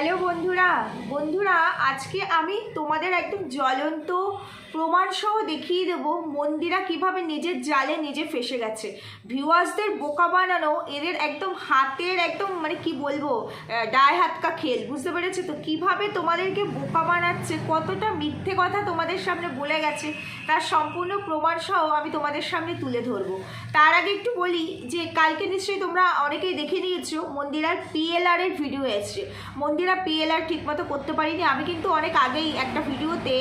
Hello বন্ধুরা। বন্ধুরা, আজকে আমি তোমাদের একদম জ্বলন্ত প্রমাণ সহ দেখিয়ে দেব মন্দিরা কীভাবে নিজের জালে নিজে ফেসে গেছে। ভিউয়ার্সদের বোকা বানানো, এদের একদম হাতের একদম মানে কি বলব ডায় হাতকা খেল, বুঝতে পেরেছ তো? কীভাবে তোমাদেরকে বোকা বানাচ্ছে, কতটা মিথ্যে কথা তোমাদের সামনে বলে গেছে, তার সম্পূর্ণ প্রমাণ সহ আমি তোমাদের সামনে তুলে ধরবো। তার আগে একটু বলি যে, কালকে নিশ্চয়ই তোমরা অনেকেই দেখে নিয়েছো, মন্দিরার পিএলআর এর ভিডিও এসছে। মন্দিরা পিএলআর ঠিকমতো করতে পারিনি। আমি কিন্তু অনেক আগেই একটা ভিডিওতে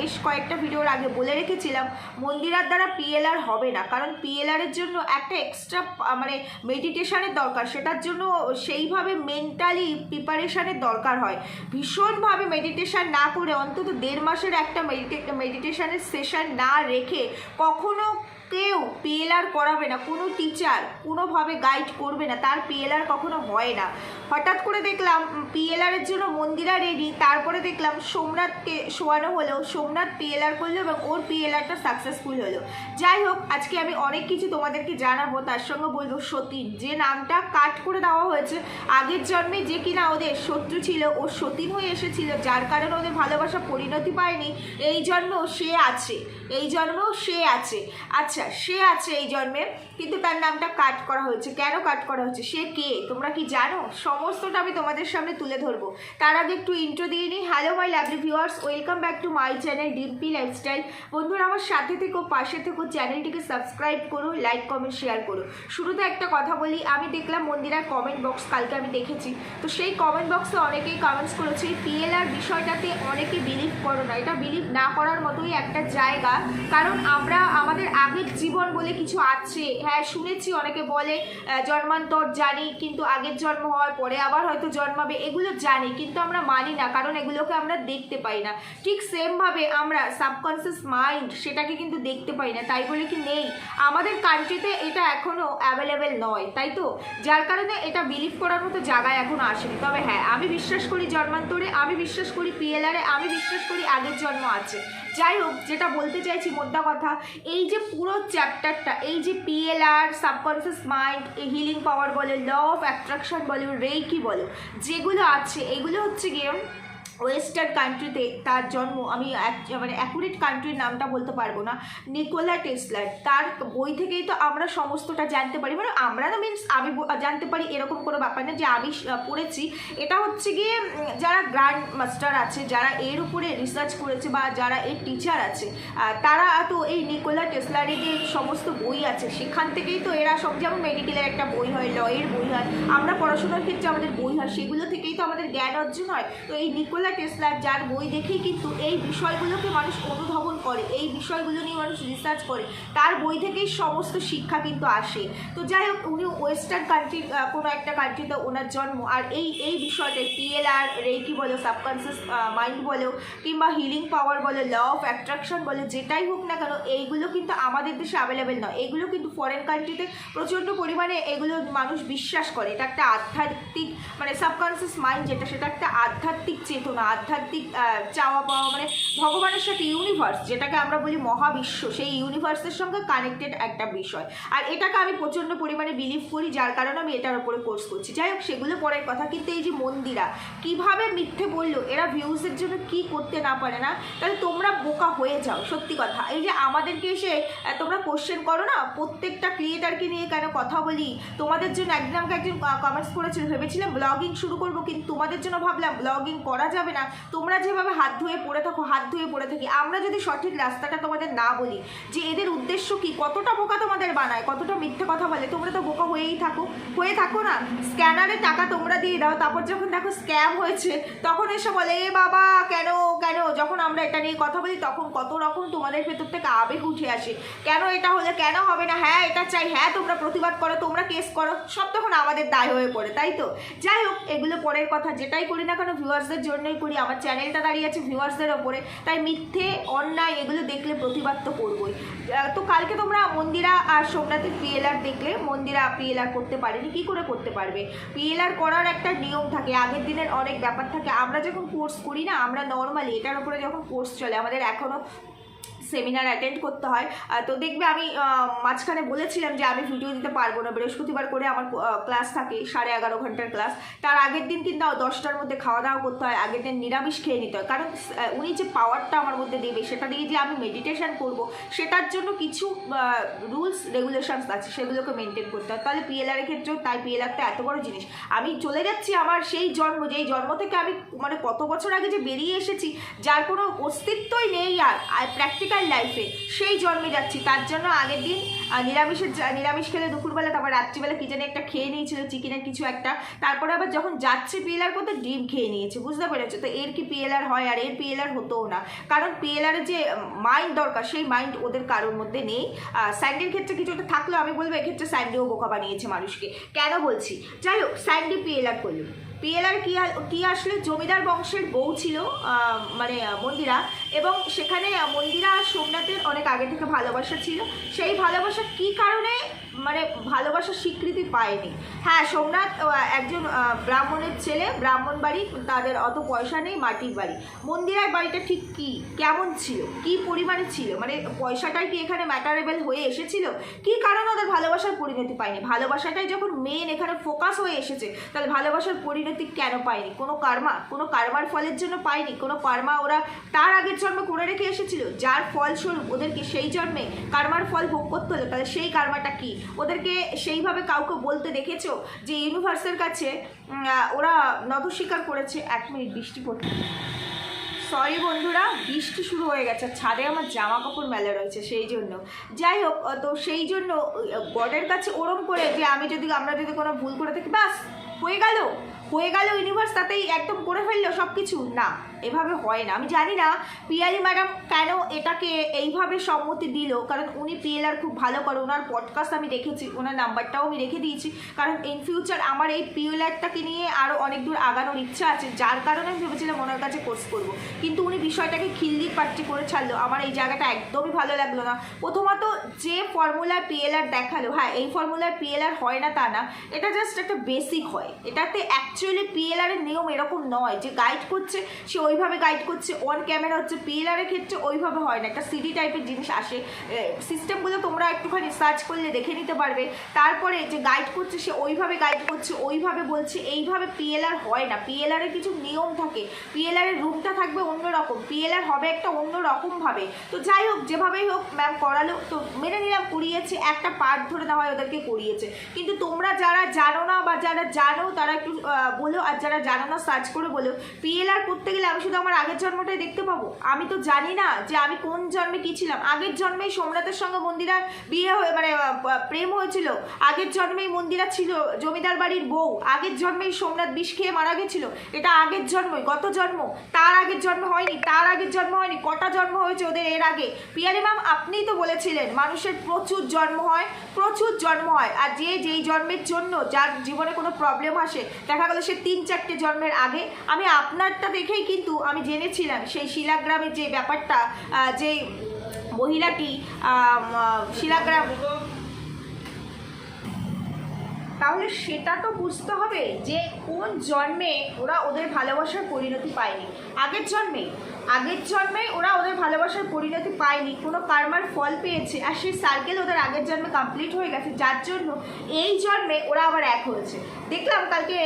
বেশ কয়েকটা ভিডিওর আগে বলে রেখেছিলাম, মন্দিরার দ্বারা পিএলআর হবে না। কারণ পিএলআর এর জন্য একটা এক্সট্রা মানে মেডিটেশনের দরকার। সেটার জন্য সেইভাবে মেন্টালি প্রিপারেশনের দরকার হয়। ভীষণভাবে মেডিটেশন না করে, অন্তত দেড় মাসের একটা মেডিটে মেডিটেশনের সেশন না রেখে কখনো কেউ পিএলআর করাবে না, কোনো টিচার কোনোভাবে গাইড করবে না, তার পিএলআর কখনো হয় না। হঠাৎ করে দেখলাম পিএলআর এর জন্য মন্দিরা রেডি তারপরে দেখলাম সোমনাথকে শোয়ানো হলো, সোমনাথ পিএলআর করল এবং ওর পিএলআরটা সাকসেসফুল হলো। যাই হোক, আজকে আমি অনেক কিছু তোমাদেরকে জানাব, তার সঙ্গে বলব সতীন। যে নামটা কাট করে দেওয়া হয়েছে, আগের জন্মে যে কিনা ওদের শত্রু ছিল, ও সতীন হয়ে এসেছিল, যার কারণে ওদের ভালোবাসা পরিণতি পায়নি। এই জন্মেও সে আছে, এই জন্মেও সে আছে। আচ্ছা সে আছে এই জন্মে, কিন্তু তার নামটা কাট করা হয়েছে। কেন কাট করা হয়েছে? সে কে? তোমরা কি জানো? সমস্তটা আমি তোমাদের সামনে তুলে ধরবো। তার আগে একটু ইন্ট্রো দিয়ে নিই। Hello my lovely viewers welcome back to my channel Dimpi lifestyle বন্ধুরা, আমার সাথে থেকো, পাশে থেকো, চ্যানেলটিকে সাবস্ক্রাইব করো লাইক কমেন্ট শেয়ার করো। শুরুতে একটা কথা বলি, আমি দেখলাম মন্দিরার কমেন্ট বক্স কালকে আমি দেখেছি। তো সেই কমেন্ট বক্সে অনেকেই কমেন্টস করেছে পিএলআর বিষয়টাতে অনেকে বিলিভ করো না। এটা বিলিভ না করার মতোই একটা জায়গা। কারণ আমরা, আমাদের আগের জীবন বলে কিছু আছে। হ্যাঁ শুনেছি অনেকে বলে জন্মান্তর জানি, কিন্তু আগের জন্ম হওয়ার পরে আবার হয়তো জন্মাবে, এগুলো জানি, কিন্তু আমরা মানি না, কারণ এগুলোকে আমরা দেখতে পাই না। ঠিক সেমভাবে আমরা সাবকনসিয়াস মাইন্ড সেটাকে কিন্তু দেখতে পাই না, তাই বলে কি নেই? আমাদের কান্ট্রিতে এটা এখনও অ্যাভেলেবেল নয়, তাই তো? যার কারণে এটা বিলিভ করার মতো জায়গায় এখন আসেনি। তবে হ্যাঁ আমি বিশ্বাস করি জন্মান্তরে, আমি বিশ্বাস করি পিএলআরে আমি বিশ্বাস করি আগের জন্ম আছে। যাই হোক, যেটা বলতে চাইছি মোদ্দা কথা, এই যে পুরো চ্যাপ্টারটা এই যে PLR subconscious mind healing power বলে ল অফ অ্যাট্রাকশন বলো রেইকি বলো, যেগুলো আছে, এগুলো হচ্ছে গিয়ে ওয়েস্টার্ন কান্ট্রিতে তার জন্ম, আমি মানে অ্যাকুরেট কান্ট্রির নামটা বলতে পারব না, নিকোলা টেসলার। তার বই থেকেই তো আমরা সমস্তটা জানতে পারি। মানে আমরা না মিনস আমি জানতে পারি এরকম কোনো ব্যাপার না যে আমি পড়েছি। এটা হচ্ছে গিয়ে যারা গ্র্যান্ড মাস্টার আছে, যারা এর উপরে রিসার্চ করেছে বা যারা এর টিচার আছে তারা তো এই নিকোলা টেসলারের যে সমস্ত বই আছে, সেখান থেকেই তো এরা সব যেমন মেডিকেলের একটা বই হয়, লয়ের বই হয়, আমরা পড়াশোনার ক্ষেত্রে আমাদের বই হয়, সেগুলো থেকেই তো আমাদের জ্ঞান অর্জন হয়। তো এই নিকোলা টেসলার যার বই দেখেই কিন্তু এই বিষয়গুলোকে মানুষ অনুধাবন করে, এই বিষয়গুলো নিয়ে মানুষ রিসার্চ করে, তার বই থেকেই সমস্ত শিক্ষা কিন্তু আসে। তো যাই হোক, উনি ওয়েস্টার্ন কান্ট্রির কোনো একটা কান্ট্রিতে ওনার জন্ম, আর এই এই বিষয়টা পিএলআর রেকি বলো সাবকনসিয়াস মাইন্ড বলো, কিংবা হিলিং পাওয়ার বলো ল অফ অ্যাট্রাকশন বলো, যেটাই হোক না কেন, এইগুলো কিন্তু আমাদের দেশে অ্যাভেলেবেল নয়। এগুলো কিন্তু ফরেন কান্ট্রিতে প্রচণ্ড পরিমাণে এগুলো মানুষ বিশ্বাস করে। এটা একটা আধ্যাত্মিক মানে সাবকনসিয়াস মাইন্ড যেটা, সেটা একটা আধ্যাত্মিক চেতনা, আধ্যাত্মিক চাওয়া পাওয়া মানে ভগবানের সাথে ইউনিভার্স যেটাকে আমরা বলি মহাবিশ্ব, সেই ইউনিভার্সের সঙ্গে কানেক্টেড একটা বিষয়। আর এটাকে আমি প্রচণ্ড পরিমাণে বিলিভ করি, যার কারণে আমি এটার উপরে কোর্স করছি। যাই হোক, সেগুলো পরের কথা। কিন্তু এই যে মন্দিরা, কীভাবে মিথ্যে বলল? এরা ভিউজের জন্য কি করতে না পারে না? তাহলে তোমরা বোকা হয়ে যাও, সত্যি কথা। এই যে আমাদেরকে এসে তোমরা কোশ্চেন করো না? প্রত্যেকটা ক্রিয়েটারকে নিয়ে কেন কথা বলি? তোমাদের জন্য একদিন আমাকে একজন কমেন্টস করেছিল, ভেবেছিলাম ব্লগিং শুরু করব, কিন্তু তোমাদের জন্য ভাবলাম ব্লগিং করা যাবে না। তোমরা যেভাবে হাত ধুয়ে পড়ে থাকো, হাত ধুয়ে পড়ে থাকি। আমরা যদি সঠিক রাস্তাটা তোমাদের না বলি, যে এদের উদ্দেশ্য কি? কতটা বোকা তোমাদের বানায়? কতটা মিথ্যে কথা বলে? তোমরা তো বোকা হয়েই থাকো। হয়ে থাকো না? স্ক্যানারে টাকা তোমরা দিয়ে দাও, তারপর যখন দেখো স্ক্যাম হয়েছে, তখন এসে বলে, এ বাবা, কেন কেন? যখন আমরা এটা নিয়ে কথা বলি, তখন কত রকম তোমাদের ভেতর থেকে আবেগ উঠে আসে। কেন এটা হলে, কেন হবে না? হ্যাঁ এটা চাই হ্যাঁ তোমরা প্রতিবাদ করো, তোমরা কেস করো, সব তখন আমাদের দায় হয়ে পড়ে, তাই তো? যাই হোক, এগুলো পরের কথা। যেটাই করি না কেন ভিউয়ার্সদের জন্যই করি। আমার চ্যানেলটা দাঁড়িয়ে আছে ভিউয়ার্সদের ওপরে। তাই মিথ্যে, অন্যায় এগুলো দেখলে প্রতিবাদ তো করবই। তো কালকে তোমরা মন্দিরা আর সোমনাথের পিএলআর দেখলে, মন্দিরা পিএলআর করতে পারেনি, কি করে করতে পারবে? পিএলআর করার একটা নিয়ম থাকে, আগের দিনের অনেক ব্যাপার থাকে। আমরা যখন কোর্স করি না, আমরা নর্মালি এটার উপরে যখন কোর্স চলে, আমাদের এখনও সেমিনার অ্যাটেন্ড করতে হয়। তো দেখবে আমি মাঝখানে বলেছিলাম যে আমি ভিডিও দিতে পারব না। বৃহস্পতিবার করে আমার ক্লাস থাকে, সাড়ে এগারো ঘণ্টার ক্লাস তার আগের দিন কিন্তু দশটার মধ্যে খাওয়া দাওয়া করতে হয়। আগের দিন নিরামিষ খেয়ে নিতে হয়। কারণ উনি যে পাওয়ারটা আমার মধ্যে দেবে, সেটা দিয়ে যে আমি মেডিটেশন করব, সেটার জন্য কিছু রুলস রেগুলেশনস আছে, সেগুলোকে মেনটেন করতে হয়। তাহলে পিএলআর এর ক্ষেত্রেও তাই পিএলআরটা এত বড় জিনিস। আমি চলে যাচ্ছি আমার সেই জন্ম, যেই জন্ম থেকে আমি মানে কত বছর আগে যে বেরিয়ে এসেছি, যার কোনো অস্তিত্বই নেই আর প্র্যাকটিক্যাল লাইফে সেই জন্মে যাচ্ছি। তার জন্য আগের দিন নিরামিষের নিরামিষ খেলে দুপুরবেলা, তারপর রাত্রিবেলা কি একটা খেয়ে নিয়েছিল, চিকেনের কিছু একটা। তারপরে আবার যখন যাচ্ছে পিএলআর করতে, ডিম খেয়ে নিয়েছে, বুঝতে পেরেছ? তো এর কি পিএলআর হয় আর এর পিএলআর হতোও না। কারণ পিএলআর যে মাইন্ড দরকার, সেই মাইন্ড ওদের কারোর মধ্যে নেই। স্যান্ডির ক্ষেত্রে কিছুটা থাকলেও আমি বলব, এক্ষেত্রে স্যান্ডিও বোকা বানিয়েছে মানুষকে। কেন বলছি? যাই হোক স্যান্ডি পিএলআর করল। পিএলআর কি কি আসলে জমিদার বংশের বউ ছিল মানে মন্দিরা এবং সেখানে মন্দিরা আর সোমনাথের অনেক আগে থেকে ভালোবাসা ছিল। সেই ভালোবাসা কি কারণে মানে ভালোবাসার স্বীকৃতি পায়নি? হ্যাঁ সোমনাথ একজন ব্রাহ্মণের ছেলে, ব্রাহ্মণ বাড়ি, তাদের অত পয়সা নেই, মাটির বাড়ি। মন্দিরার বাড়িটা ঠিক কি? কেমন ছিল? কি পরিমাণে ছিল? মানে পয়সাটাই কি এখানে ম্যাটারেবল হয়ে এসেছিল? কি কারণে ওদের ভালোবাসার পরিণতি পায়নি? ভালোবাসাটাই যখন মেন এখানে ফোকাস হয়ে এসেছে, তাহলে ভালোবাসার পরিণতি কেন পায়নি? কোনো কার্মা কোনো কার্মার ফলের জন্য পায়নি? কোনো কার্মা ওরা তার আগের জন্মে করে রেখে এসেছিল। যার ফলস্বরূপ ওদেরকে সেই জন্মে কার্মার ফল ভোগ করতে হলো। তাহলে সেই কার্মাটা কি? ওদেরকে সেইভাবে কাউকে বলতে দেখেছ যে, ইউনিভার্সের কাছে ওরা নত স্বীকার করেছে এক মিনিট, বৃষ্টি পড়ছে। সরি বন্ধুরা, বৃষ্টি শুরু হয়ে গেছে। ছাদে আমার জামা কাপড় মেলা রয়েছে সেই জন্য। যাই হোক তো সেই জন্য গডের কাছে ওরম করে যে, আমি যদি, আমরা যদি কোনো ভুল করে থাকি, বাস, হয়ে গেল। হয়ে গেল ইউনিভার্স, তাতেই একদম করে ফেলল সব কিছু না। এভাবে হয় না। আমি জানি না পিয়ালি ম্যাডাম কেন এটাকে এইভাবে সম্মতি দিল, কারণ উনি পিএলআর খুব ভালো করে, ওনার পডকাস্ট আমি দেখেছি, ওনার নাম্বারটাও আমি রেখে দিয়েছি। কারণ ইন ফিউচার আমার এই পিএলআরটাকে নিয়ে আরও অনেক দূর আগানোর ইচ্ছা আছে, যার কারণে আমি ভেবেছিলাম ওনার কাছে কোর্স করব। কিন্তু উনি বিষয়টাকে খিল্লির পাট্টি করে ছাড়লো, আমার এই জায়গাটা একদমই ভালো লাগল না। প্রথমত যে ফর্মুলার পিএলআর দেখাল হ্যাঁ এই ফর্মুলার পিএলআর হয় না তা না, এটা জাস্ট একটা বেসিক হয়। এটাতে অ্যাকচুয়ালি পিএলআর এর নিয়ম এরকম নয়, যে গাইড করছে, সে ওইভাবে গাইড করছে অন ক্যামেরা হচ্ছে পিএলআর এর ক্ষেত্রে ওইভাবে হয় না। একটা সিডি টাইপের জিনিস আসে। সিস্টেমগুলো তোমরা একটুখানি সার্চ করলে দেখে নিতে পারবে। তারপরে যে গাইড করছে সে ওইভাবে গাইড করছে, ওইভাবে বলছে। এইভাবে পিএলআর হয় না। পিএলআর এর কিছু নিয়ম থাকে। পিএলআর এর রুমটা থাকবে অন্যরকম। পিএলআর হবে একটা অন্য রকমভাবে তো যাই হোক, যেভাবেই হোক ম্যাম করালো। তো মেনে নিলাম, করিয়েছে। একটা পার্ট ধরে না হয় ওদেরকে করিয়েছে। কিন্তু তোমরা যারা জানো না বা যারা জানো, তারা একটু বলো। আর যারা জানো না সার্চ করে বলো। পিএলআর করতে গেলে আমি শুধু আমার আগের জন্মটাই দেখতে পাবো। আমি তো জানি না যে আমি কোন জন্মে কি ছিলাম। আগের জন্মেই সোমনাথের সঙ্গে মন্দিরার বিয়ে হয়ে মানে প্রেম হয়েছিল। আগের জন্মেই মন্দিরা ছিল জমিদার বাড়ির বউ। আগের জন্মেই সোমনাথ বিষ খেয়ে মারা গেছিল। এটা আগের জন্মই, গত জন্ম। তার আগের জন্ম হয়নি, তার আগের জন্ম হয়নি, কটা জন্ম হয়েছে ওদের এর আগে? পিয়ালি ম্যাম, আপনিই তো বলেছিলেন, মানুষের প্রচুর জন্ম হয়, প্রচুর জন্ম হয়। আর যে যেই জন্মের জন্য যার জীবনে কোনো প্রবলেম আসে, দেখা গেলো সে তিন চারটে জন্মের আগে। আমি আপনারটা দেখেই কিন্তু আমি জেনেছিলাম সেই শিলাগ্রামের যে ব্যাপারটা যে মহিলাটি শিলাগ্রাম তাহলে সেটা তো বুঝতে হবে যে কোন জন্মে ওরা ওদের ভালোবাসার পরিণতি পায়নি। আগের জন্মে আগের জন্মে ওরা ওদের ভালোবাসার পরিণতি পায়নি, কোনো কার্মার ফল পেয়েছে, আর সেই সার্কেল ওদের আগের জন্মে কমপ্লিট হয়ে গেছে, যার জন্য এই জন্মে ওরা আবার এক হয়েছে। দেখলাম কালকে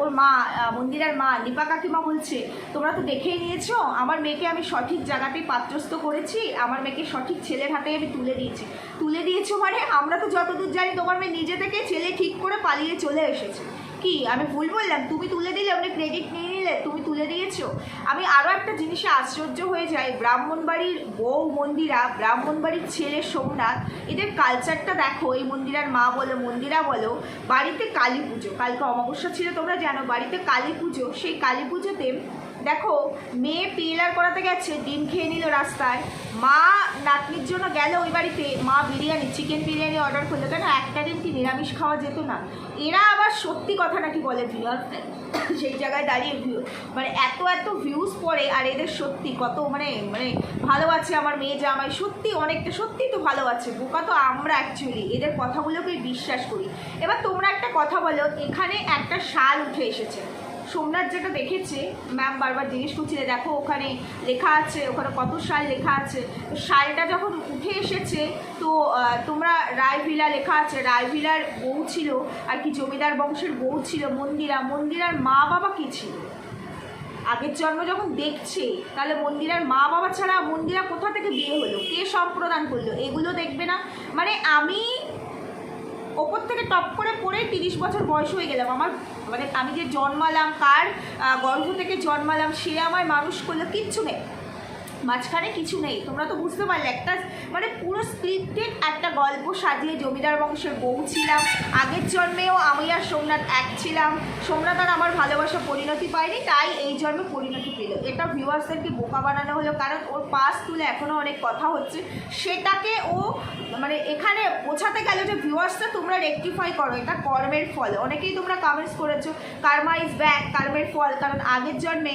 ওর মা মন্দিরার মা লিপা কাকিমা বলছে, তোমরা তো দেখেই নিয়েছো, আমার মেয়েকে আমি সঠিক জায়গাতেই পাত্রস্থ করেছি, আমার মেয়েকে সঠিক ছেলের হাতে আমি তুলে দিয়েছি। তুলে দিয়েছ মানে আমরা তো যতদূর জানি তোমার মেয়ে নিজে থেকে ছেলে ঠিক করে পালিয়ে চলে এসেছে। কি, আমি ভুল বললাম? তুমি তুলে দিলে আপনি ক্রেডিট নিয়ে নিলে তুমি তুলে দিয়েছ। আমি আরও একটা জিনিসে আশ্চর্য হয়ে যাই। ব্রাহ্মণবাড়ির বউ মন্দিরা, ব্রাহ্মণবাড়ির ছেলে সোমনাথ, এদের কালচারটা দেখো, এই মন্দিরার মা বলো, মন্দিরা বলো, বাড়িতে কালী পুজো। কালকে অমাবস্যা ছিল, তোমরা জানো, বাড়িতে কালী পুজো। সেই কালী পুজোতে দেখো, মেয়ে পিলার করাতে গেছে, ডিম খেয়ে নিল রাস্তায়। মা নাতনির জন্য গেল ওই বাড়িতে। মা বিরিয়ানি চিকেন বিরিয়ানি অর্ডার করল। কেন? একটা দিন কি নিরামিষ খাওয়া যেত না? এরা আবার সত্যি কথা নাকি বলে ভিউয়ার সেই জায়গায় দাঁড়িয়ে ভিউ মানে এত এত ভিউজ পড়ে, আর এদের সত্যি কত মানে মানে ভালো আছে আমার মেয়ে জামাই। সত্যি অনেকটা, সত্যি তো ভালো আছে বোকা তো আমরা অ্যাকচুয়ালি এদের কথাগুলোকেই বিশ্বাস করি। এবার তোমরা একটা কথা বলো, এখানে একটা শাল উঠে এসেছে। সোমনাথ যেটা দেখেছে ম্যাম বারবার জিজ্ঞেস করছিলে দেখো ওখানে লেখা আছে, ওখানে কত সাল লেখা আছে। তো সালটা যখন উঠে এসেছে, তো তোমরা রায়ভিলা লেখা আছে। রায়ভিলার বউ ছিল, আর কি জমিদার বংশের বউ ছিল মন্দিরা। মন্দিরার মা বাবা কি ছিল? আগের জন্ম যখন দেখছে, তাহলে মন্দিরার মা বাবা ছাড়া মন্দিরা কোথা থেকে বিয়ে হলো? কে সম্প্রদান করল? এগুলো দেখবে না? মানে আমি ওপর থেকে টপ করে পড়ে তিরিশ বছর বয়স হয়ে গেলাম। আমার মানে আমি যে জন্মালাম, কার গর্ভ থেকে জন্মালাম, সে আমায় মানুষ করল, কিচ্ছু নেই। মাঝখানে কিছু নেই। তোমরা তো বুঝতে পারলে, একটা মানে পুরো স্ক্রিপ্টেড একটা গল্প সাজিয়ে জমিদার বংশের বউ ছিলাম। আগের জন্মেও আমি আর সোমনাথ এক ছিলাম। সোমনাথ আর আমার ভালোবাসা পরিণতি পায়নি, তাই এই জন্মে পরিণতি পেল। এটা ভিউয়ার্সদেরকে বোকা বানানো হলো, কারণ ওর পাস তুলে এখনও অনেক কথা হচ্ছে। সেটাকে ও মানে এখানে বোঝাতে গেল যে ভিউয়ার্সটা তোমরা রেকটিফাই করো, এটা কর্মের ফল। অনেকেই তোমরা কমেন্টস করেছ কার্মা ইজ ব্যাক কর্মের ফল। কারণ আগের জন্মে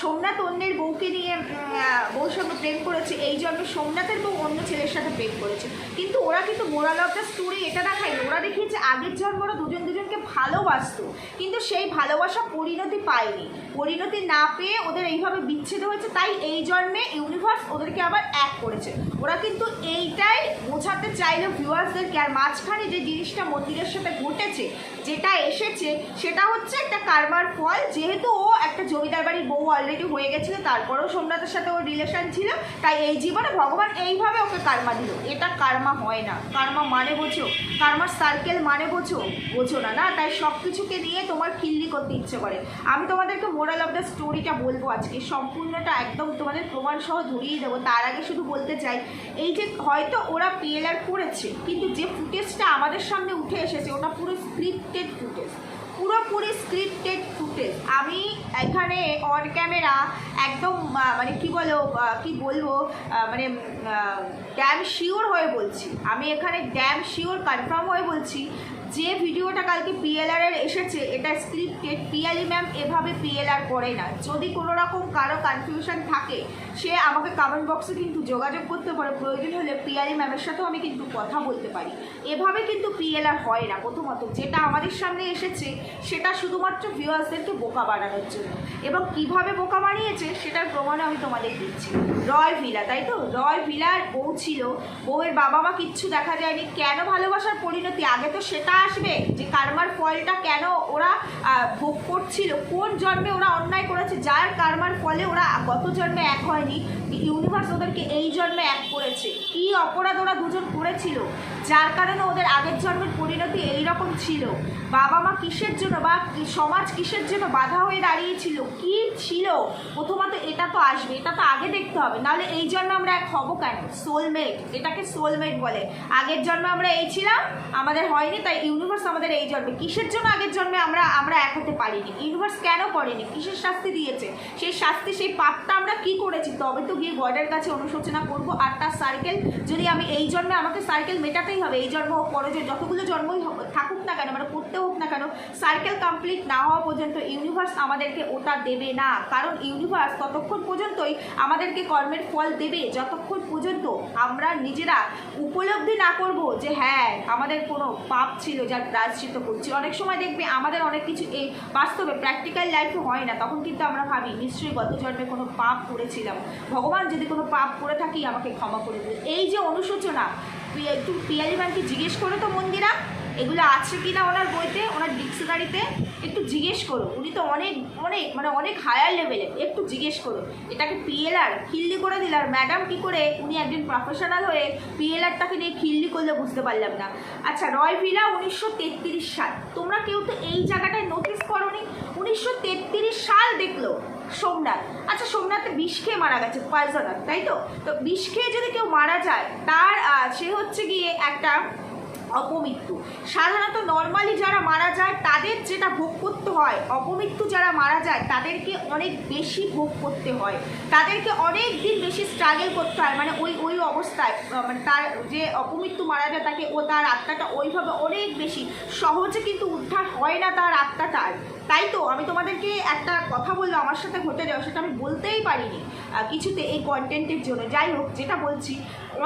সোমনাথ অন্যের বউকে নিয়ে বউর সঙ্গে প্রেম করেছে, এই জন্মে সোমনাথের বউ অন্য ছেলের সাথে প্রেম করেছে। কিন্তু ওরা কিন্তু মোরাল অফ দ্য স্টোরি এটা দেখায়নি। ওরা দেখিয়েছে আগের জন্ম ওরা দুজন দুজনকে ভালোবাসতো, কিন্তু সেই ভালোবাসা পরিণতি পায়নি। পরিণতি না পেয়ে ওদের এইভাবে বিচ্ছেদ হয়েছে তাই এই জন্মে ইউনিভার্স ওদেরকে আবার এক করেছে। ওরা কিন্তু এইটাই বোঝাতে চাইলো ভিউয়ার্সদেরকে। আর মাঝখানে যে জিনিসটা মন্দিরের সাথে ঘটেছে, যেটা এসেছে, সেটা হচ্ছে একটা কারবার ফল। যেহেতু ও একটা জমিদার বাড়ির বউ অলরেডি হয়ে গেছিল, তারপরেও সোমনাথের সাথে ওর রিলেশন ছিল, তাই এই জীবনে ভগবান এইভাবে ওকে কার্মা দিল। এটা কার্মা হয় না। কার্মা মানে বোঝো। কার্মার সার্কেল মানে বোঝো। বোঝো না না? তাই সব কিছুকে নিয়ে তোমার খিল্লি করতে ইচ্ছে করে। আমি তোমাদেরকে মোরাল অফ দ্য স্টোরিটা বলব আজকে। সম্পূর্ণটা একদম তোমাদের প্রমাণ সহ ধরিয়ে দেবো। তার আগে শুধু বলতে চাই এই যে হয়তো ওরা পিএলআর করেছে, কিন্তু যে ফুটেজটা আমাদের সামনে উঠে এসেছে, ওটা পুরো স্ক্রিপ্টেড ফুটেজ। পুরোপুরি স্ক্রিপ্টেড ফুটেজ। আমি এখানে অন ক্যামেরা একদম মানে কি বলো কি বলব মানে ড্যাম শিওর হয়ে বলছি। আমি এখানে ড্যাম শিওর কনফার্ম হয়ে বলছি। যে ভিডিওটা কালকে পিএলআর এর এসেছে, এটা স্ক্রিপ্টেড পিএলই ম্যাম এভাবে পিএলআর করে না। যদি কোনো রকম কারও কনফিউশন থাকে, সে আমাকে কমেন্ট বক্সে কিন্তু যোগাযোগ করতে পারে। প্রয়োজন হলে পিআরই ম্যামের সাথেও আমি কিন্তু কথা বলতে পারি। এভাবে কিন্তু পিএলআর হয় না প্রথমত। যেটা আমাদের সামনে এসেছে, সেটা শুধুমাত্র ভিউয়ার্সদেরকে বোকা বানানোর জন্য। এবং কীভাবে বোকা বানিয়েছে, সেটার প্রমাণও আমি তোমাদের দিচ্ছি। রয় ভিলা, তাই তো? রয় ভিলার বউ ছিল। বউয়ের বাবা মা কিচ্ছু দেখা যায়নি। কেন ভালোবাসার পরিণতি? আগে তো সেটা আসবে যে কার্মার ফলটা কেন ওরা ভোগ করছিল? কোন জন্মে ওরা অন্যায় করেছে? যার কার্মার ফলে ওরা গত জন্মে এক হয়নি ইউনিভার্স ওদেরকে এই জন্মে এক করেছে। কি অপরাধ ওরা দুজন করেছিল? যার কারণে ওদের আগের জন্মের পরিণতি এই রকম ছিল। বাবা মা কিসের জন্য বা সমাজ কিসের জন্য বাধা হয়ে দাঁড়িয়েছিল? কি ছিল? প্রথমত এটা তো আসবে, এটা তো আগে দেখতে হবে। নাহলে এই জন্মে আমরা এক হব কেন? সোলমেট এটাকে সোলমেট বলে। আগের জন্মে আমরা এই ছিলাম, আমাদের হয়নি, তাই ইউনিভার্স আমাদের এই জন্মে? কিসের জন্য আগের জন্মে আমরা আমরা এক হতে পারিনি? ইউনিভার্স কেন করেনি? কিসের শাস্তি দিয়েছে? সেই শাস্তি, সেই পাপটা আমরা কি করেছি? তবে তো গিয়ে গডের কাছে অনুশোচনা করব আর তার সার্কেল যদি আমি এই জন্মে আমাকে সার্কেল মেটাতেই হবে, এই জন্ম হোক পরে যতগুলো জন্মই হোক- থাকুক না কেন মানে করতে হোক না কেন সার্কেল কমপ্লিট না হওয়া পর্যন্ত ইউনিভার্স আমাদেরকে ওটা দেবে না। কারণ ইউনিভার্স ততক্ষণ পর্যন্তই আমাদেরকে কর্মের ফল দেবে। যতক্ষণ পর্যন্ত আমরা নিজেরা উপলব্ধি না করব যে হ্যাঁ আমাদের কোনো পাপ ছিল যার প্রায়শ্চিত করছি। অনেক সময় দেখবে আমাদের অনেক কিছু এই বাস্তবে প্র্যাকটিক্যাল লাইফে হয় না, তখন কিন্তু আমরা ভাবি, নিশ্চয়ই গত জন্মে কোনো পাপ করেছিলাম। ভগবান যদি কোনো পাপ করে থাকি আমাকে ক্ষমা করে দিন এই যে অনুশোচনা একটু পিয়ালি ম্যামকে জিজ্ঞেস করো তো মন্দিরা। এগুলো আছে কি না ওনার বইতে, ওনার ডিকশনারিতে, একটু জিজ্ঞেস করো উনি তো অনেক অনেক মানে অনেক হায়ার লেভেলে একটু জিজ্ঞেস করো এটাকে পিএলআর খিল্লি করে দিল আর ম্যাডাম কী করে? উনি একজন প্রফেশনাল হয়ে পিএলআরটাকে নিয়ে খিল্লি করলে বুঝতে পারলাম না। আচ্ছা রয় ভিলা উনিশশো তেত্রিশ সাল। তোমরা কেউ তো এই জায়গাটায় নোটিস করোনি? উনিশশো তেত্রিশ সাল দেখল সোমনাথ। আচ্ছা সোমনাথে বিষ খেয়ে মারা গেছে পয়জনাথ তাই তো? তো বিষ খেয়ে যদি কেউ মারা যায়, তার সে হচ্ছে গিয়ে একটা অপমৃত্যু। সাধারণত নর্মালি যারা মারা যায়, তাদের যেটা ভোগ করতে হয়, অপমৃত্যু যারা মারা যায়, তাদেরকে অনেক বেশি ভোগ করতে হয়। তাদেরকে অনেক দিন বেশি স্ট্রাগল করতে হয় মানে ওই ওই অবস্থায় মানে তার যে অপমৃত্যু মারা যায়, তাকে ও তার আত্মাটা ওইভাবে অনেক বেশি সহজে কিন্তু উদ্ধার হয় না তার আত্মাটার তাই তো, আমি তোমাদেরকে একটা কথা বলল আমার সাথে ঘটে যাওয়া, সেটা আমি বলতেই পারিনি কিছুতে এই কন্টেন্টের জন্য। যাই হোক, যেটা বলছি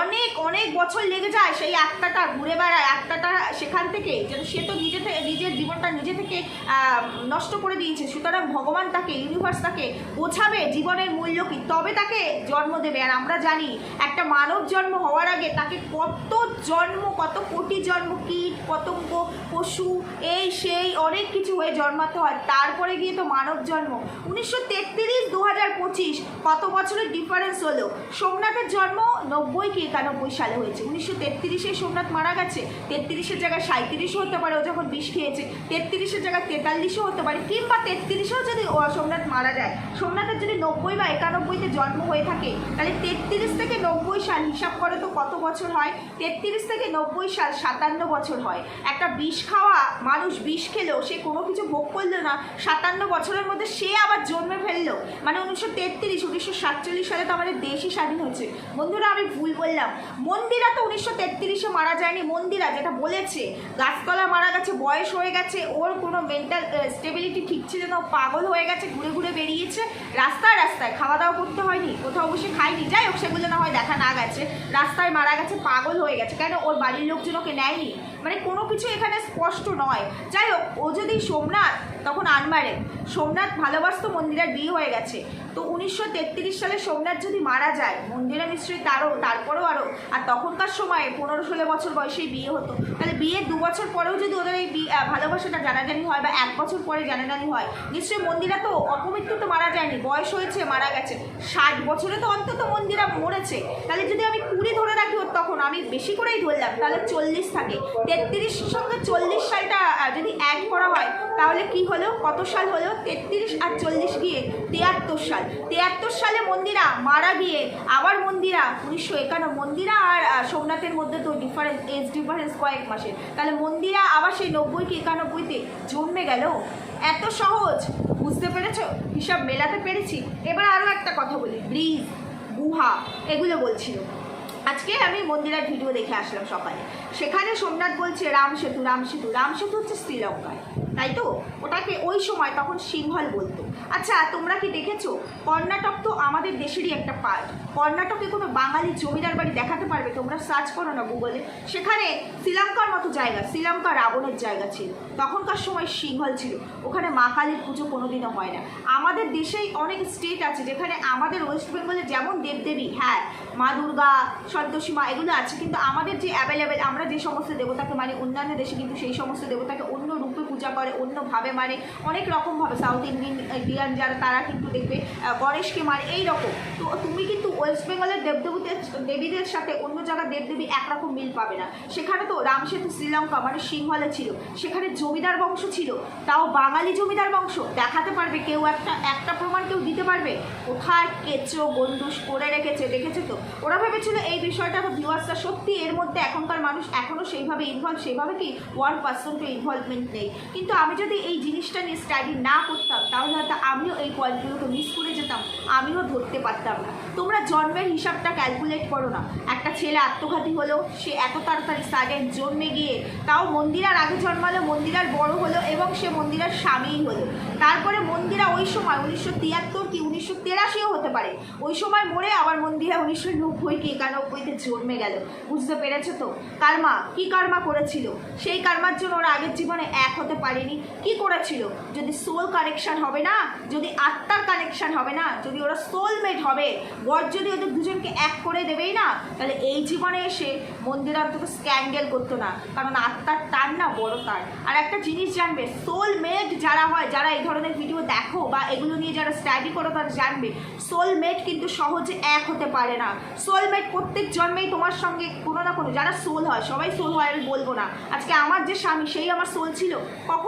অনেক অনেক বছর লেগে যায় সেই আত্মাটা ঘুরে বেড়ায়, আত্মাটা সেখান থেকে যেন সে তো নিজে থেকে নিজের জীবনটা নিজে থেকে নষ্ট করে দিয়েছে। সুতরাং ভগবান তাকে ইউনিভার্স তাকে বোঝাবে জীবনের মূল্য কি, তবে তাকে জন্ম দেবে। আর আমরা জানি একটা মানব জন্ম হওয়ার আগে তাকে কত জন্ম, কত কোটি জন্ম, কীট, পতঙ্গ, পশু, এই, সেই, অনেক কিছু হয়ে জন্মাতে হয়। তারপরে গিয়ে তো মানব জন্ম। উনিশশো তেত্রিশ দু হাজার পঁচিশ, কত বছরের ডিফারেন্স হলো? সোমনাথের জন্ম নব্বই কি একানব্বই সালে হয়েছে। উনিশশো তেত্রিশে সোমনাথ মারা গেছে, তেত্রিশের জায়গায় সাঁত্রিশও হতে পারে, ও যখন বিষ খেয়েছে, তেত্রিশের জায়গায় তেতাল্লিশও হতে পারে, কিংবা তেত্রিশেও যদি সোমনাথ মারা যায়, সোমনাথের যদি নব্বই বা একানব্বইতে জন্ম হয়ে থাকে, তাহলে তেত্রিশ থেকে নব্বই সাল হিসাব করে তো কত বছর হয়? তেত্রিশ থেকে নব্বই সাল সাতান্ন বছর হয়। একটা বিষ খাওয়া, মানুষ বিষ খেলেও সে কোনো কিছু ভোগ করল না, সাতান্ন বছরের মধ্যে সে আবার জন্মে ফেলল। মানে উনিশশো তেত্রিশ, উনিশশো সাতচল্লিশ সালে তো আমাদের দেশই স্বাধীন হয়েছে। বন্ধুরা, আমি ভুল বললাম? মন্দিরা তো উনিশশো তেত্রিশে মারা যায়নি, মন্দিরা যেটা বলেছে গাছতলা মারা গেছে, বয়স হয়ে গেছে, ওর কোনো মেন্টাল স্টেবিলিটি ঠিক ছিল না পাগল হয়ে গেছে, ঘুরে ঘুরে বেরিয়েছে, রাস্তায় রাস্তায় খাওয়া দাওয়া করতে হয়নি, কোথাও বসে খায়নি, যাই হোক, সেগুলো না হয় দেখা না গেছে, রাস্তায় মারা গেছে, পাগল হয়ে গেছে, কেন ওর বাড়ির লোকজন ওকে নেয়নি? মানে কোনো কিছু এখানে স্পষ্ট নয়। যাই হোক ও যদি সোমনাথ, তখন আনমারে। সোমনাথ ভালোবাসতো মন্দিরার বিয়ে হয়ে গেছে। তো উনিশশো তেত্রিশ সালে সোমনাথ যদি মারা যায়, মন্দিরা নিশ্চয়ই তারও, তারপরেও আরও, আর তখনকার সময় পনেরো ষোলো বছর বয়সেই বিয়ে হতো। তাহলে বিয়ের দু বছর পরেও যদি ওদের এই ভালোবাসাটা জানাজানি হয় বা এক বছর পরে জানাজানি হয়, নিশ্চয়ই মন্দিরা তো অপমৃত্যু তো মারা যায়নি, বয়স হয়েছে, মারা গেছে। ষাট বছরে তো অন্তত মন্দিরা মরেছে। তাহলে যদি আমি কুড়ি ধরে রাখি ওর তখন, আমি বেশি করেই ধরলাম, তাহলে চল্লিশ থাকে। তেত্রিশ সঙ্গে চল্লিশ সালটা যদি অ্যাড করা হয়, তাহলে কি হলো? কত সাল হলো? তেত্রিশ আর চল্লিশ গিয়ে তিয়াত্তর সাল। তিয়াত্তর সালে মন্দিরা মারা গিয়ে আবার মন্দিরা, উনিশশো একান্ন, মন্দিরা আর সোমনাথের মধ্যে তো ডিফারেন্স এজ ডিফারেন্স কয়েক মাসের। তাহলে মন্দিরা আবার সেই নব্বই কি একানব্বইতে জন্মে গেল? এত সহজ! বুঝতে পেরেছ? হিসাব মেলাতে পেরেছি। এবার আরও একটা কথা বলি। ব্রিজ, গুহা, এগুলো বলছিল। আজকে আমি মন্দিরার ভিডিও দেখে আসলাম সকালে। সেখানে সোমনাথ বলছে, রাম সেতু রাম সেতু। রাম সেতু হচ্ছে শ্রীলঙ্কায়। তাই তো ওটাকে ওই সময় তখন সিংহল বলতো। আচ্ছা তোমরা কি দেখেছ? কর্ণাটক তো আমাদের দেশেরই একটা পার্ট কর্ণাটকে কোনো বাঙালি জমিদার বাড়ি দেখাতে পারবে? তোমরা সার্চ করো না গুগলে সেখানে শ্রীলঙ্কার মতো জায়গা, শ্রীলঙ্কা রাবণের জায়গা ছিল। তখনকার সময় সিংহল ছিল। ওখানে মা কালীর পুজো কোনোদিনও হয় না। আমাদের দেশেই অনেক স্টেট আছে যেখানে আমাদের ওয়েস্ট বেঙ্গলে যেমন দেবদেবী হ্যাঁ মা দুর্গা, সন্তোষী মা, এগুলো আছে। কিন্তু আমাদের যে অ্যাভেলেবেল আমরা যে সমস্ত দেবতাকে মানে অন্যান্য দেশে কিন্তু সেই সমস্ত দেবতাকে অন্য রূপে পূজা করে অন্যভাবে মানে অনেক রকমভাবে সাউথ ইন্ডিয়ান ইন্ডিয়ান যারা, তারা কিন্তু দেখবে গণেশকে মানে এই রকম তো তুমি কিন্তু ওয়েস্ট বেঙ্গলের দেবদেবীদের, দেবীদের সাথে অন্য জায়গার দেবদেবী একরকম মিল পাবে না। সেখানে তো রামসেতু শ্রীলঙ্কা মানে সিংহলে ছিল। সেখানে জমিদার বংশ ছিল। তাও বাঙালি জমিদার বংশ। দেখাতে পারবে কেউ একটা একটা প্রমাণ কেউ দিতে পারবে? কোথায় কেঁচো গন্ডুস করে রেখেছে, দেখেছে তো? ওরা ভেবেছিল এই বিষয়টা ভিউয়ার্সটা সত্যি এর মধ্যে এখনকার মানুষ এখনও সেইভাবে ইনভলভ সেইভাবে কি ওয়ান পার্সেন্টও ইনভলভমেন্ট নেই। কিন্তু আমি যদি এই জিনিসটা নিয়ে স্টাডি না করতাম, তাহলে হয়তো আমিও এই পয়েন্টগুলোকে মিস করে যেতাম, আমিও ধরতে পারতাম না। তোমরা জন্মের হিসাবটা ক্যালকুলেট করো না। একটা ছেলে আত্মঘাতী হলো, সে এত তাড়াতাড়ি সাডেন জন্মে গিয়ে, তাও মন্দিরার আগে জন্মালো, মন্দিরার বড় হলো এবং সে মন্দিরার স্বামীই হলো। তারপরে মন্দিরা ওই সময় উনিশশো তিয়াত্তর কি উনিশশো তেরাশিও হতে পারে। ওই সময় মরে আবার মন্দিরা উনিশশো নব্বই কি একানব্বইতে জন্মে গেল। বুঝতে পেরেছ তো? কার্মা কি কার্মা করেছিল? সেই কার্মার জন্য ওরা আগের জীবনে এক হতে পারেনি। কি করেছিল? যদি সোল কানেকশন হবে না, যদি আত্মার কানেকশন হবে না, যদি ওরা সোলমেট হবে, গড যদি ওদের দুজনকে এক করে দেবেই না, তাহলে এই জীবনে এসে মন্দির অন্তত স্ক্যান্ডেল করতো না। কারণ আত্মার টান না, বড় তার। আর একটা জিনিস জানবে সোলমেট যারা হয়, যারা এই ধরনের ভিডিও দেখো বা এগুলো নিয়ে যারা স্টাডি করো, তারা জানবে সোলমেট কিন্তু সহজে এক হতে পারে না। সোলমেট প্রত্যেক জন্মেই তোমার সঙ্গে কোনো না কোনো, যারা সোল হয়, সবাই সোল হয়, আমি বলব না। আজকে আমার যে স্বামী, সেই আমার সোল ছিল।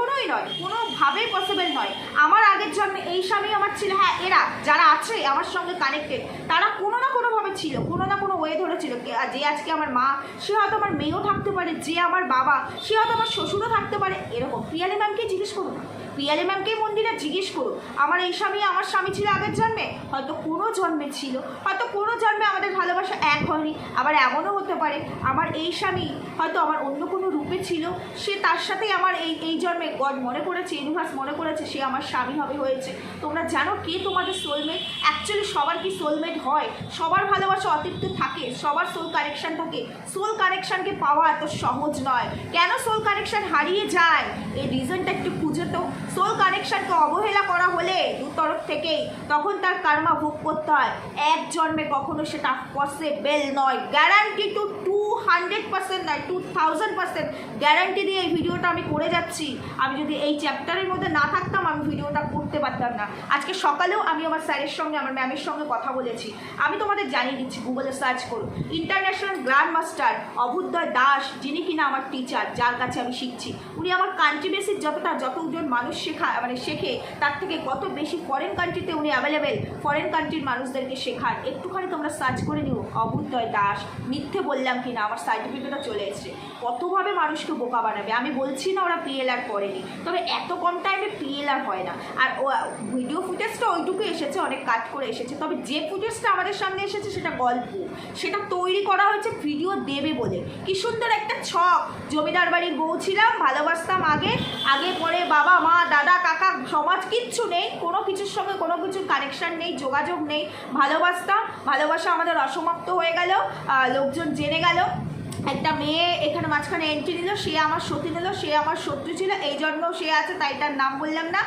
কখনোই নয়, কোনোভাবেই পসিবল নয়। আমার আগের জন্মে এই স্বামী আমার ছিল হ্যাঁ এরা যারা আছে আমার সঙ্গে কানেক্টেড তারা কোনো না কোনোভাবে ছিল, কোনো না কোনো ওয়ে ধরে ছিল যে আজকে আমার মা, সে হয়তো আমার মেয়েও থাকতে পারে, যে আমার বাবা, সে হয়তো আমার শ্বশুরও থাকতে পারে, এরকম। পিয়ালি ম্যামকে জিজ্ঞেস করুন পিয়ালি ম্যামকে মন্দিরে জিজ্ঞেস করো আমার এই স্বামী, আমার স্বামী ছিল আগের জন্মে। হয়তো কোনো জন্মে ছিল। হয়তো কোনো জন্মে আমাদের ভালোবাসা এক হয়নি। আবার এমনও হতে পারে, আমার এই স্বামী হয়তো আমার অন্য কোনো রূপে ছিল। সে তার সাথেই আমার এই এই জন্মে গড মনে করেছে, ইউনিভার্স মনে করেছে, সে আমার স্বামী হবে হয়েছে। তোমরা জানো কে তোমাদের সোলমেট অ্যাকচুয়ালি সবার কি সোলমেট হয়? সবার ভালোবাসা অতিরিক্ত থাকে, সবার সোল কানেকশন থাকে। সোল কানেকশনকে পাওয়া এত সহজ নয়। কেন সোল কানেকশন হারিয়ে যায়? এই রিজনটা একটু খুঁজে তো। সোল কানেকশনকে অবহেলা করা হলে দু তরফ থেকেই তখন তার কার্মা ভোগ করতে হয়। এক জন্মে কখনো সেটা পসিবল নয়। Guarantee two two hundred percent নয় টু থাউজেন্ড পার্সেন্ট গ্যারান্টি দিয়ে এই ভিডিওটা আমি করে যাচ্ছি। আমি যদি এই চ্যাপ্টারের মধ্যে না থাকতাম, আমি ভিডিওটা করতে পারতাম না। আজকে সকালেও আমি আমার স্যারের সঙ্গে, আমার ম্যামের সঙ্গে কথা বলেছি। আমি তোমাদের জানিয়ে দিচ্ছি গুগলে সার্চ করুন। International grand master Abhyuday Das, যিনি কিনা আমার টিচার যার কাছে আমি শিখছি। উনি আমার কান্ট্রি বেসিক যতটা, যতজন মানুষ শেখা মানে শেখে। তার থেকে কত বেশি ফরেন কান্ট্রিতে উনি অ্যাভেলেবেল ফরেন কান্ট্রির মানুষদেরকে শেখান একটুখানি তোমরা সার্চ করে নিও অভুদয় দাস, মিথ্যে বললাম কি না আমার সার্টিফিকেটও চলে এসছে। কতভাবে মানুষকে বোকা বানাবে? আমি বলছি না ওরা পিএলআর করেনি, তবে এত কম টাইমে পিএলআর হয় না। আর ভিডিও ফুটেজটা ওইটুকু এসেছে, অনেক কাট করে এসেছে। তবে যে ফুটেজটা আমাদের সামনে এসেছে, সেটা গল্প। সেটা তৈরি করা হয়েছে ভিডিও দেবে বলে। কি সুন্দর একটা ছক! জমিদার বাড়ির বউ ছিলাম ভালোবাসতাম আগে আগে পরে বাবা মা দাদা, কাকা, সমাজ কিচ্ছু নেই, কোনো কিছুর সঙ্গে কোনো কিছুর কানেকশান নেই, যোগাযোগ নেই, ভালোবাসতাম, ভালোবাসা আমাদের অসমাপ্ত হয়ে গেল লোকজন জেনে গেল। একটা মেয়ে এখানে মাঝখানে এন্ট্রি নিল, সে আমার সতী নিল, সে আমার শত্রু ছিল, এই জন্য সে আছে, তাই তার নাম বললাম না।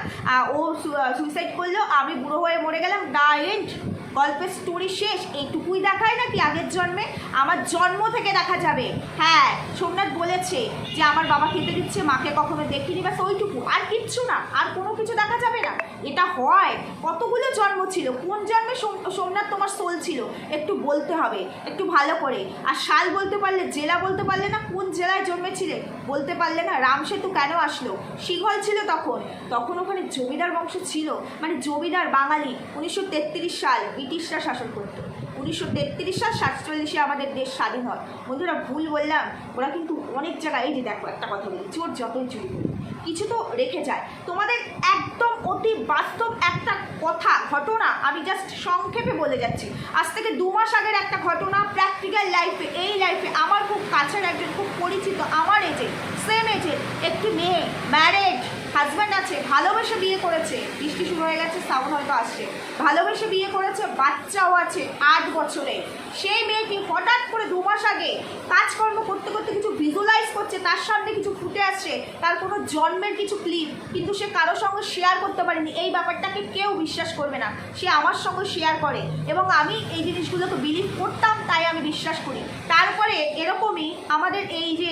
ও সুইসাইড করল, আমি বুড়ো হয়ে মরে গেলাম ডায়েন্ট গল্পের স্টোরি শেষ, এইটুকুই দেখায় নাকি আগের জন্মে? আমার জন্ম থেকে দেখা যাবে। হ্যাঁ সোমনাথ বলেছে যে আমার বাবা খেতে দিচ্ছে, মাকে কখনো দেখিনি, ব্যাস ওইটুকু। আর কিচ্ছু না, আর কোনো কিছু দেখা যাবে না। এটা হয়, কতগুলো জন্ম ছিল, কোন জন্মে সোম- সোমনাথ তোমার সোল ছিল? একটু বলতে হবে, একটু ভালো করে। আর সাল বলতে পারলে জেলা বলতে পারলে না, কোন জেলায় জন্মেছিলে বলতে পারলে না, রাম সেতু কেন আসলো? সিংহল ছিল তখন। তখন ওখানে জমিদার বংশ ছিল। মানে জমিদার বাঙালি। উনিশশো তেত্রিশ সাল ব্রিটিশরা শাসন করতো। উনিশশো তেত্রিশ সাল সাতচল্লিশে আমাদের দেশ স্বাধীন হয়। বন্ধুরা, ভুল বললাম। ওরা কিন্তু অনেক জায়গায়, এই যে দেখো একটা কথা বলি, চোর যতই চুরি কিছু তো রেখে যায়। তোমাদের একদম অতি বাস্তব একটা কথা, ঘটনা আমি জাস্ট সংক্ষেপে বলে যাচ্ছি। আজ থেকে দু মাস আগের একটা ঘটনা প্র্যাকটিক্যাল লাইফে এই লাইফে আমার খুব কাছের একজন, খুব পরিচিত আমার এজে সেম এজে একটি মেয়ে ম্যারেড হাজব্যান্ড আছে, ভালোবেসে বিয়ে করেছে। বৃষ্টি শুরু হয়ে গেছে সাউন্ড হয়তো আসছে। ভালোবেসে বিয়ে করেছে, বাচ্চাও আছে আট বছরে। সেই মেয়েটি হঠাৎ করে দু মাস আগে কাজকর্ম করতে করতে কিছু ভিজুয়ালাইজ করছে, তার সামনে কিছু ফুটে আসছে, তার কোনো জন্মের কিছু ক্লিপ কিন্তু সে কারোর সঙ্গে শেয়ার করতে পারেনি। এই ব্যাপারটাকে কেউ বিশ্বাস করবে না। সে আমার সঙ্গে শেয়ার করে। এবং আমি এই জিনিসগুলোকে বিলিভ করতাম, তাই আমি বিশ্বাস করি। তারপরে এরকমই আমাদের এই যে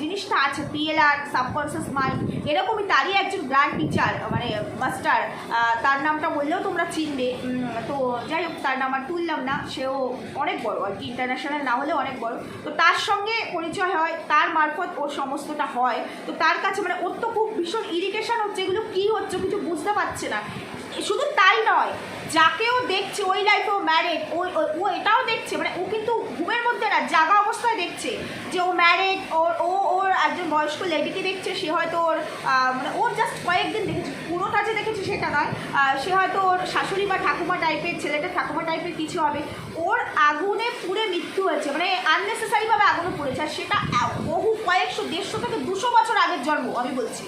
জিনিসটা আছে পিএলআর সাবকনসিয়াস মাইন্ড এরকমই তারই একজন গ্র্যান্ড টিচার মানে মাস্টার তার নামটা বললেও তোমরা চিনবে। তো যাই হোক, তার নাম আর তুললাম না, সেও অনেক বড়, আর কি ইন্টারন্যাশনাল না হলেও অনেক বড়। তো তার সঙ্গে পরিচয় হয়, তার মারফত ওর সমস্তটা হয়। তো তার কাছে মানে ওর তো খুব ভীষণ ইরিটেশন হচ্ছে, এগুলো কী হচ্ছে, কিছু বুঝতে পারছে না। শুধু তাই নয় যাকেও দেখছে, ওই লাইফে ও ম্যারেড ও, ও- ও এটাও দেখছে মানে ও কিন্তু ঘুমের মধ্যে না, জাগা অবস্থায় দেখছে যে ও ম্যারেড ওর, ও, ওর একজন বয়স্ক লেডিকে দেখছে, সে হয়তো ওর মানে ওর জাস্ট কয়েকদিন দেখেছে, পুরোটা যে দেখেছে সেটা নয় সে হয়তো ওর শাশুড়ি বা ঠাকুমা টাইপের ছেলেটা ঠাকুমা টাইপের কিছু হবে, ওর আগুনে পুড়ে মৃত্যু হয়েছে মানে আননেসেসারিভাবে আগুনে পড়েছে, আর সেটা বহু কয়েকশো, দেড়শো থেকে দুশো বছর আগের জন্ম, আমি বলছি।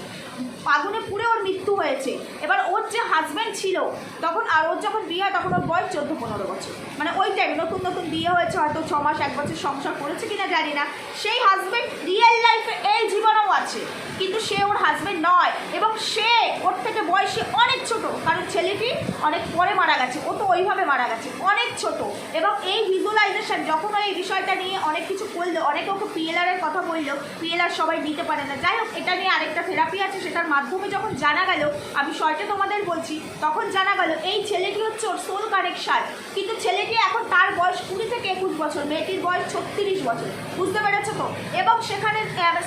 আগুনে পুড়ে ওর মৃত্যু হয়েছে। এবার ওর যে হাজব্যান্ড ছিল, তখন আর ওর যখন বিয়ে হয়, তখন ওর বয়স চোদ্দ পনেরো বছর। মানে ওই টাইমে নতুন নতুন বিয়ে হয়েছে, হয়তো ছ মাস, এক বছর সংসার করেছে কিনা জানি না। সেই হাজব্যান্ড রিয়েল লাইফে এই জীবনেও আছে, কিন্তু সে ওর হাজব্যান্ড নয় এবং সে ওর থেকে বয়সে অনেক ছোট। কারণ ছেলেটি অনেক পরে মারা গেছে, ও তো ওইভাবে মারা গেছে, অনেক ছোট। এবং এই ভিজুয়ালাইজেশন যখন এই বিষয়টা নিয়ে অনেক কিছু করল অনেকে ওকে পিএলআর এর কথা বলল পিএলআর সবাই নিতে পারে না। যাই হোক, এটা নিয়ে আরেকটা থেরাপি আছে, সেটার মাধ্যমে যখন জানা গেল, আমি শর্টে তোমাদের বলছি, তখন জানা গেল এই ছেলেটি হচ্ছে ওর সোল কানেকশন কিন্তু ছেলেটি এখন তার বয়স কুড়ি থেকে একুশ বছর, মেয়েটির বয়স ছত্রিশ বছর। বুঝতে পেরেছ তো? এবং সেখানে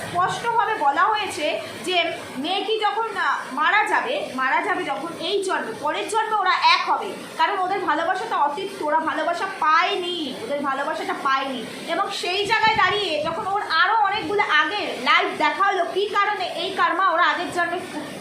স্পষ্টভাবে বলা হয়েছে যে মেয়েটি যখন মারা যাবে মারা যাবে যখন এই জন্মে, পরের জন্মে ওরা এক হবে। কারণ ওদের ভালোবাসাটা অতিরিক্ত ওরা ভালোবাসা পায়নি, ওদের ভালোবাসাটা পায়নি। এবং সেই জায়গায় দাঁড়িয়ে যখন ওর আরও অনেকগুলো আগের লাইফ দেখা হলো, কী কারণে এই কারমা ওরা আগের জন্মে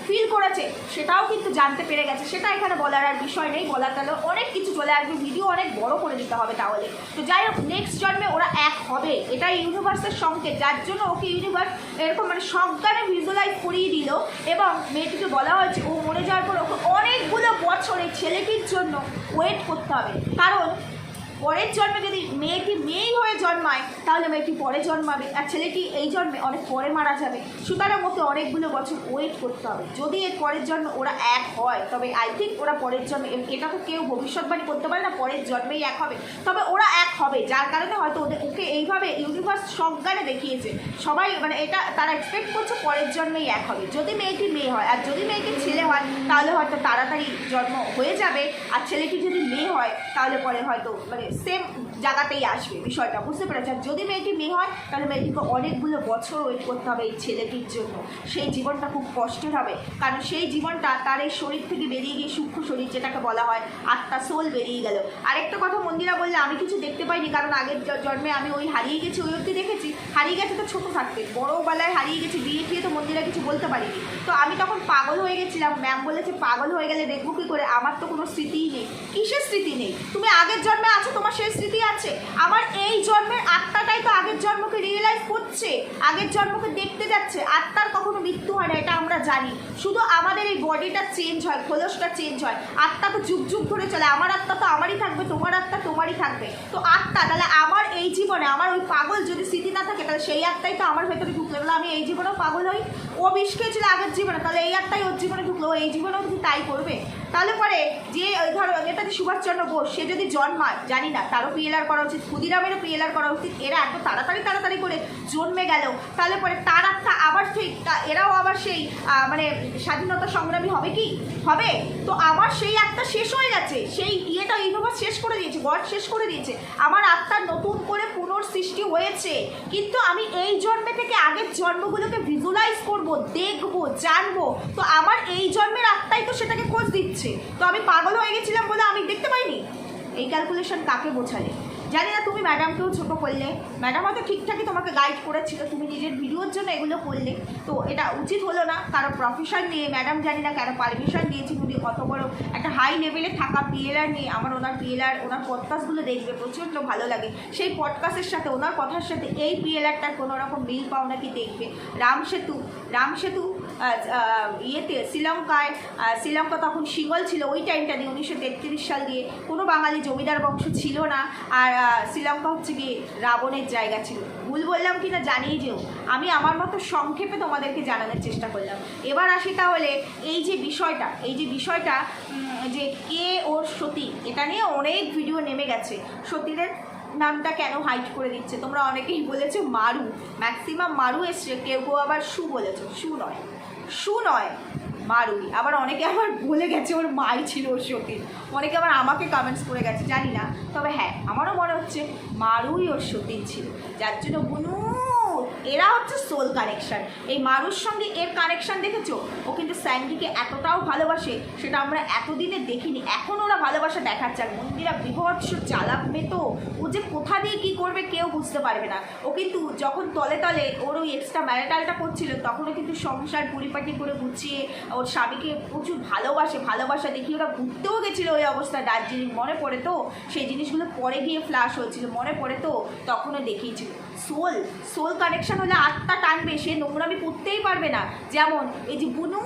ফিল করেছে, সেটাও কিন্তু জানতে পেরে গেছে। সেটা এখানে বলার আর বিষয় নেই, বলার তাহলে অনেক কিছু চলে আসবে। ভিডিও অনেক বড় করে দিতে হবে তাহলে। তো যাই হোক নেক্সট জন্মে ওরা এক হবে। এটা ইউনিভার্সের সংকেত, যার জন্য ওকে ইউনিভার্স এরকম মানে সজ্ঞানে ভিজুয়ালাইজ করিয়ে দিল। এবং মেয়েটিকে বলা হয়েছে, ও মরে যাওয়ার পর ওকে অনেকগুলো বছর এই ছেলেটির জন্য ওয়েট করতে হবে। কারণ পরের জন্মে যদি মেয়েটি মেয়েই হয়ে জন্মায়, তাহলে মেয়েটি পরে জন্মাবে। আর ছেলেটি এই জন্মে অনেক পরে মারা যাবে। সুতরাং ওকে অনেকগুলো বছর ওয়েট করতে হবে। যদি এর পরের জন্ম ওরা এক হয়, তবে আই থিঙ্ক ওরা পরের জন্মে এটা তো কেউ ভবিষ্যৎবাণী করতে পারে না, পরের জন্মেই এক হবে। তবে ওরা এক হবে, যার কারণে হয়তো ওদের ওকে এইভাবে ইউনিভার্স সজ্ঞানে দেখিয়েছে। সবাই মানে এটা তারা এক্সপেক্ট করছে পরের জন্মেই এক হবে। যদি মেয়েটি মেয়ে হয়, আর যদি মেয়েটি ছেলে হয়, তাহলে হয়তো তাড়াতাড়ি জন্ম হয়ে যাবে। আর ছেলেটি যদি মেয়ে হয়, তাহলে পরে হয়তো মানে সেম জায়গাতেই আসবে বিষয়টা, বুঝতে পেরেছি আর যদি মেয়েটি মেয়ে হয়, তাহলে মেয়েটিকে অনেকগুলো বছর ওয়েট করতে হবে এই ছেলেটির জন্য। সেই জীবনটা খুব কষ্টের হবে। কারণ সেই জীবনটা তার এই শরীর থেকে বেরিয়ে গিয়ে সূক্ষ্ম শরীর, যেটাকে বলা হয় আত্মা সোল বেরিয়ে গেল। আরেকটা কথা মন্দিরা বললে, আমি কিছু দেখতে পাইনি, কারণ আগের জন্মে আমি ওই হারিয়ে গেছি, ওই অবধি দেখেছি। হারিয়ে গেছে তো ছোটো থাকতে। বড় বেলায় হারিয়ে গেছি, বিয়ে টিয়ে তো মন্দিরা কিছু বলতে পারিনি। তো আমি তখন পাগল হয়ে গেছিলাম। ম্যাম বলেছে, পাগল হয়ে গেলে দেখব কী করে? আমার তো কোনো স্মৃতিই নেই। কিসের স্মৃতি নেই? তুমি আগের জন্মে আছো, তোমার সেই স্মৃতি আছে। আমার এই জন্মের আত্মাটাই তো আগের জন্মকে রিয়েলাইজ করছে, আগের জন্মকে দেখতে যাচ্ছে। আত্মার কখনো মৃত্যু হয় না এটা আমরা জানি। শুধু আমাদের এই বডিটা চেঞ্জ হয়, খোলসটা চেঞ্জ হয়। আত্মা তো যুগ যুগ ধরে চলে, আমার আত্মা তো আমারই থাকবে, তোমার আত্মা তোমারই থাকবে। তো আত্মা, তাহলে আমার এই জীবনে, আমার ওই পাগল যদি স্মৃতি না থাকে, তাহলে সেই আত্মাই তো আমার ভেতরে ঢুকলো। তাহলে আমি এই জীবনেও পাগল হই। ও বিষ খেয়েছিল আগের জীবনে, তাহলে এই আত্মাই ওর জীবনে ঢুকলো এই জীবনেও কি তাই করবে। তাহলে পরে যে ধরো, নেতাজি সুভাষচন্দ্র বোস, সে যদি জন্মায়, জানি না, তারও পিএলআর করা উচিত, ক্ষুদিরামেরও পিএলআর করা উচিত, এরা এত তাড়াতাড়ি তাড়াতাড়ি করে জন্মে গেল, তাহলে পরে তার আত্মা আবার সেই এরাও আবার সেই মানে স্বাধীনতা সংগ্রামী হবে কি? হবে। তো আমার সেই আত্মা শেষ হয়ে গেছে। সেই ইয়েটা ইউনিভার্স শেষ করে দিয়েছে, গড শেষ করে দিয়েছে। আমার আত্মার নতুন করে পুনর্সৃষ্টি হয়েছে। কিন্তু আমি এই জন্মে থেকে আগের জন্মগুলোকে ভিজুয়ালাইজ করব, দেখব, জানব। তো আমার এই জন্মের আত্মাই তো সেটাকে খোঁজ দিচ্ছে। তো আমি পাগল হয়ে গেছিলাম বলে আমি দেখতে পাইনি? এই ক্যালকুলেশন কাকে বোঝালে? জানি না তুমি ম্যাডামকেও ছোটো করলে। ম্যাডাম হয়তো ঠিকঠাকই তোমাকে গাইড করেছিল, তুমি নিজের ভিডিওর জন্য এগুলো করলে। তো এটা উচিত হলো না, কারও প্রফেশন নিয়ে ম্যাডাম জানি না কারও পারমিশন দিয়েছি উনি কত বড় একটা হাই লেভেলে থাকা পিএলআর নিয়ে, আমার ওনার পিএলআর ওনার পডকাস্টগুলো দেখবে, প্রচণ্ড ভালো লাগে। সেই পডকাস্টের সাথে, ওনার কথার সাথে এই পিএলআরটার কোনো রকম মিল পাও নাকি দেখবে? রাম সেতু রাম সেতু ইয়েতে, শ্রীলঙ্কায় শ্রীলঙ্কা তখন সিঙ্গল ছিল, ওই টাইমটা দিয়ে উনিশশো তেত্রিশ সাল দিয়ে কোনো বাঙালি জমিদার বংশ ছিল না, আর শ্রীলঙ্কা হচ্ছে গিয়ে রাবণের জায়গা ছিল। ভুল বললাম কি না জানিয়ে যেও। আমি আমার মতো সংক্ষেপে তোমাদেরকে জানানোর চেষ্টা করলাম। এবার আসি তাহলে এই যে বিষয়টা, এই যে বিষয়টা যে কে ওর সতী, এটা নিয়ে অনেক ভিডিও নেমে গেছে। সতীদের নামটা কেন হাইট করে দিচ্ছে? তোমরা অনেকেই বলেছ মারু। ম্যাক্সিমাম মারু এসছে, কেউ কেউ আবার সু বলেছ, সু নয়। সু নয় মারুই আবার অনেকে আবার বলে গেছে, ওর মাই ছিল ওর সতীর অনেকে আবার আমাকে কমেন্টস করে গেছে, জানি না। তবে হ্যাঁ আমারও মনে হচ্ছে মারুই ওর সতীর ছিল। যার জন্য বুনু এরা হচ্ছে সোল কানেকশন এই মারুর সঙ্গে এর কানেকশন দেখেছ? ও কিন্তু স্যান্ডিকে এতটাও ভালোবাসে, সেটা আমরা এতদিনে দেখিনি। এখন ওরা ভালোবাসা দেখাচ্ছে, আর মন্দিরা বিভৎস চালাক মেতো। ও যে কোথা দিয়ে কী করবে কেউ বুঝতে পারবে না। ও কিন্তু যখন তলে তলে ওর ওই এক্সট্রা ম্যারিটালটা করছিল, তখনও কিন্তু সংসার পরিপাটি করে গুছিয়ে ওর স্বামীকে প্রচুর ভালোবাসে, ভালোবাসা দেখি ওরা ঘুরতেও গেছিল ওই অবস্থা দার্জিলিং মনে পড়ে তো? সেই জিনিসগুলো পরে গিয়ে ফ্লাশ হয়েছিল, মনে পড়ে তো? তখনও দেখিয়েছিল। সোল সোল কানেকশান হলে আত্মা টানবে সে নোংরামি করতেই পারবে না। যেমন, এই যে বুনু,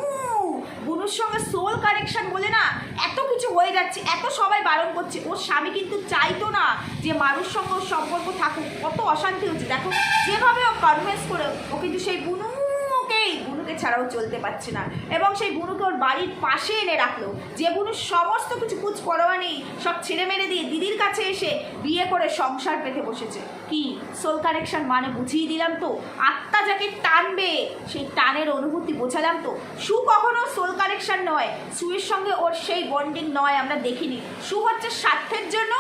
বুনুর সঙ্গে সোল কানেকশান বলে না, এত কিছু হয়ে যাচ্ছে, এত সবাই বারণ করছে, ওর স্বামী কিন্তু চাইতো না যে মানুষ সঙ্গে ওর সম্পর্ক থাকুক, কত অশান্তি হচ্ছে। দেখো, যেভাবে ও কনভিন্স করে ও কিন্তু সেই বুনুকেই বুনুকে ছাড়াও চলতে পারছে না। এবং সেই বুনুকে ওর বাড়ির পাশে এনে রাখল। যে বুনুর সমস্ত কিছু কুচ পরোয়া নেই, সব ছেড়ে মেরে দিয়ে দিদির কাছে এসে বিয়ে করে সংসার পেতে বসেছে। কি? সোল কানেকশন মানে বুঝিয়ে দিলাম তো? আত্মা যাকে টানবে, সেই টানের অনুভূতি বোঝালাম তো? সু কখনো সোল কানেকশন নয়। সুয়ের সঙ্গে ওর সেই বন্ডিং নয়, আমরা দেখিনি। সু হচ্ছে স্বার্থের জন্য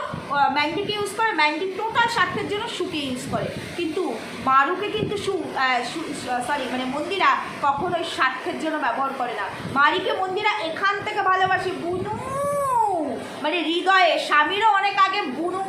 ম্যান্ডিকে ইউজ করে ম্যান্ডি টোটাল স্বার্থের জন্য সুকে ইউজ করে। কিন্তু মারুকে কিন্তু সু সরি মানে মন্দিরা কখনোই স্বার্থের জন্য ব্যবহার করে না। মারিকে মন্দিরা এখান থেকে ভালোবাসে বুনু। মানে হৃদয়ে, স্বামীরও অনেক আগে বুনু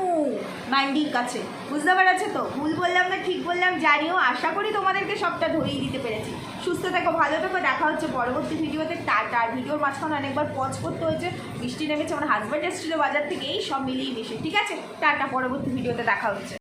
ম্যান্ডির কাছে। বুঝতে পেরেছ তো? ভুল বললাম না, ঠিক বললাম, জানিও, আশা করি তোমাদেরকে সবটা ধরিয়ে দিতে পেরেছি। সুস্থ থেকো, ভালো থেকো। দেখা হচ্ছে পরবর্তী ভিডিওতে। টাটা। ভিডিওর মাঝখানে অনেকবার পজ করতে হয়েছে। বৃষ্টি নেমেছে, আমার হাজব্যান্ড এসেছিল বাজার থেকে, এই সব মিলিয়ে মিশে। ঠিক আছে? টাটা। পরবর্তী ভিডিওতে দেখা হচ্ছে।